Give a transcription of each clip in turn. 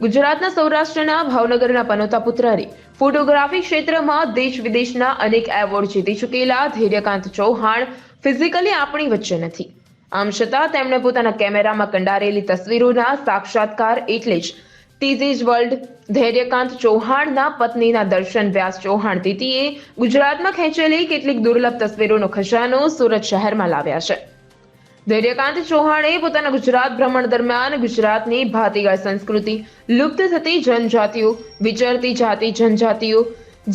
ગુજરાતના સૌરાષ્ટ્રના ભાવનગરના પનોતા પુત્રએ ફોટોગ્રાફી ક્ષેત્રમાં દેશ વિદેશના અનેક એવોર્ડ જીતી ચૂકેલા ધૈર્યકાંત ચૌહાણ ફિઝિકલી આપણી વચ્ચે નથી. આમ છતાં તેમણે પોતાના કેમેરામાં કંડારેલી તસવીરોના સાક્ષાત્કાર એટલે જ ટીઝીજ વર્લ્ડ ધૈર્યકાંત ચૌહાણના પત્નીના દર્શન વ્યાસ ચૌહાણ દીદીએ ગુજરાતમાં ખેંચેલી કેટલીક દુર્લભ તસવીરોનો ખજાનો સુરત શહેરમાં લાવ્યા છે. ધૈર્યકાંત ચૌહાણે પોતાના ગુજરાત ભ્રમણ દરમિયાન ગુજરાતની ભાતીગળ સંસ્કૃતિ લુપ્ત થતી જનજાતિઓ, વિચરતી જાતિ જનજાતિઓ,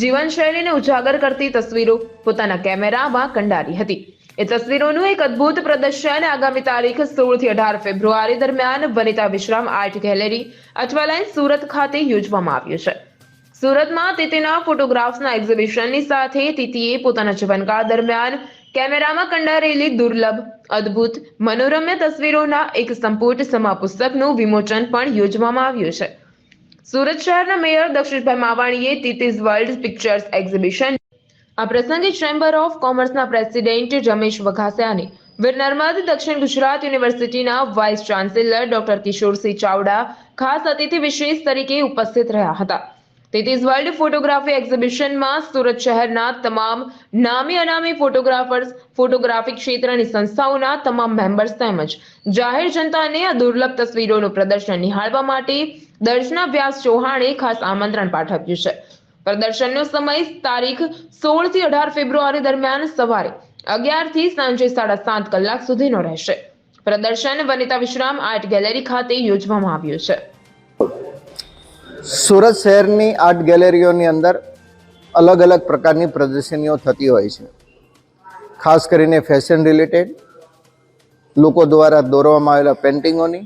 જીવનશૈલીને ઉજાગર કરતી તસવીરો પોતાના કેમેરામાં કંડારી હતી. એ તસવીરોનું એક અદ્ભુત પ્રદર્શન આગામી તારીખ સોળથી અઢાર ફેબ્રુઆરી દરમિયાન વનિતા વિશ્રામ આર્ટ ગેલેરી અઠવાલાઇન સુરત ખાતે યોજવામાં આવ્યું છે. સુરતમાં તીતીના ફોટોગ્રાફ્સના એક્ઝિબિશનની સાથે તીતીએ પોતાના જીવનકાળ દરમિયાન કેમેરામાં કંડારેલી દુર્લભ, અદ્ભુત, મનોરમ્ય તસવીરોના એક સંપૂર્ણ સમા પુસ્તકનું વિમોચન પણ યોજવામાં આવ્યું છે. સુરત શહેરના મેયર દક્ષિણભાઈ માવાણીએ તિતિઝ વર્લ્ડ પિક્ચર્સ એક્ઝિબિશન, આ પ્રસંગે ચેમ્બર ઓફ કોમર્સના પ્રેસિડેન્ટ રમેશ વઘાસિયાને વીર નર્મદ દક્ષિણ ગુજરાત યુનિવર્સિટીના vice chancellor doctor Kishorsinh Chavda ખાસ અતિથિ વિશેષ તરીકે ઉપસ્થિત રહ્યા હતા. તેતીઝ વર્લ્ડ ફોટોગ્રાફી એક્ઝિબિશનમાં સુરત શહેરના તમામ નામી અનામી ફોટોગ્રાફર્સ ફોટોગ્રાફી ક્ષેત્રની સંસ્થાઓના તમામ મેમ્બર્સ તેમજ જાહેર જનતાને આ દુર્લભ તસવીરોનું પ્રદર્શન નિહાળવા માટે દર્શના વ્યાસ ચૌહાણે ખાસ આમંત્રણ પાઠવ્યું છે. પ્રદર્શનનો સમય તારીખ સોળથી અઢાર ફેબ્રુઆરી દરમિયાન સવારે અગિયારથી સાંજે સાડા સાત કલાક સુધીનો રહેશે. પ્રદર્શન વનિતા વિશ્રામ આર્ટ ગેલેરી ખાતે યોજવામાં આવ્યું છે. સુરત શહેરની આર્ટ ગેલેરીઓની અંદર અલગ અલગ પ્રકારની પ્રદર્શનીઓ થતી હોય છે. ખાસ કરીને ફેશન રિલેટેડ લોકો દ્વારા દોરવામાં આવેલા પેન્ટિંગોની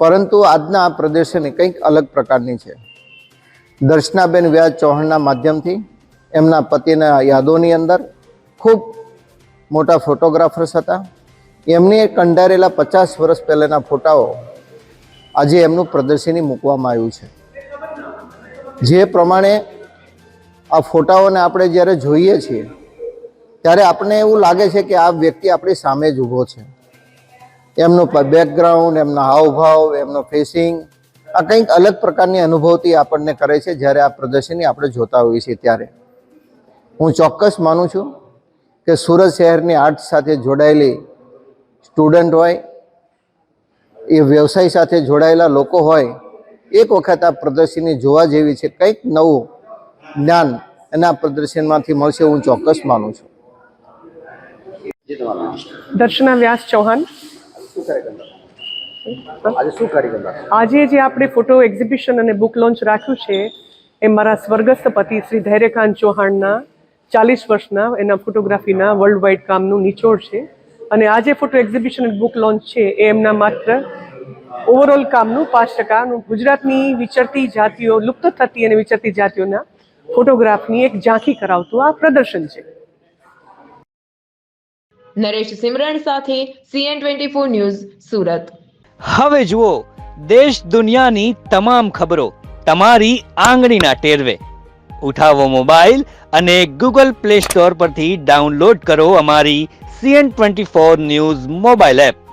પરંતુ આજના આ પ્રદર્શની કંઈક અલગ પ્રકારની છે. દર્શનાબેન વ્યાજ ચૌહાણના માધ્યમથી એમના પતિના યાદોની અંદર ખૂબ મોટા ફોટોગ્રાફર્સ હતા. એમને કંડારેલા પચાસ વર્ષ પહેલાંના ફોટાઓ આજે એમનું પ્રદર્શની મૂકવામાં આવ્યું છે. જે પ્રમાણે આ ફોટાઓને આપણે જ્યારે જોઈએ છીએ, ત્યારે આપણને એવું લાગે છે કે આ વ્યક્તિ આપણી સામે જ ઊભો છે. એમનું બેકગ્રાઉન્ડ એમનો હાવભાવ, એમનો ફેસિંગ આ કંઈક અલગ પ્રકારની અનુભૂતિ આપણને કરે છે જ્યારે આ પ્રદર્શની આપણે જોતા હોઈએ છીએ ત્યારે. હું ચોક્કસ માનું છું કે સુરત શહેરની આર્ટ સાથે જોડાયેલી સ્ટુડન્ટ હોય, એ વ્યવસાય સાથે જોડાયેલા લોકો હોય એક વખત આ પ્રદર્શની જોવા જેવી છે કંઈક નવું જ્ઞાન એના પ્રદર્શનમાંથી મળશે હું ચોક્કસ માનું છું. દર્શના વ્યાસ ચૌહાણ. આજે જે આપણે ફોટો એક્ઝિબિશન અને બુક લોન્ચ રાખ્યું છે એ મારા સ્વર્ગસ્થ પતિ શ્રી ધૈર્યકાંત ચૌહાણના ચાલીસ વર્ષના એના ફોટોગ્રાફીના વર્લ્ડ વાઇડ કામનું નિચોડ છે. અને આજે ફોટો એક્ઝિબિશન અને બુક લોન્ચ છે એ એમના માત્ર ઓવરઓલ કામનું પાંચ ટકાનું ગુજરાતની વિચરતી જાતિઓ લુપ્ત થતી અને વિચરતી જાતિઓના ફોટોગ્રાફની એક ઝાંખી કરાવતું આ પ્રદર્શન છે. નરેશ સિમરણ સાથે CN twenty four news Surat. હવે જુઓ દેશ દુનિયાની તમામ ખબરો તમારી આંગળીના ટેરવે. ઉઠાવો મોબાઈલ અને ગૂગલ પ્લે સ્ટોર પરથી ડાઉનલોડ કરો અમારી CN twenty four news mobile app.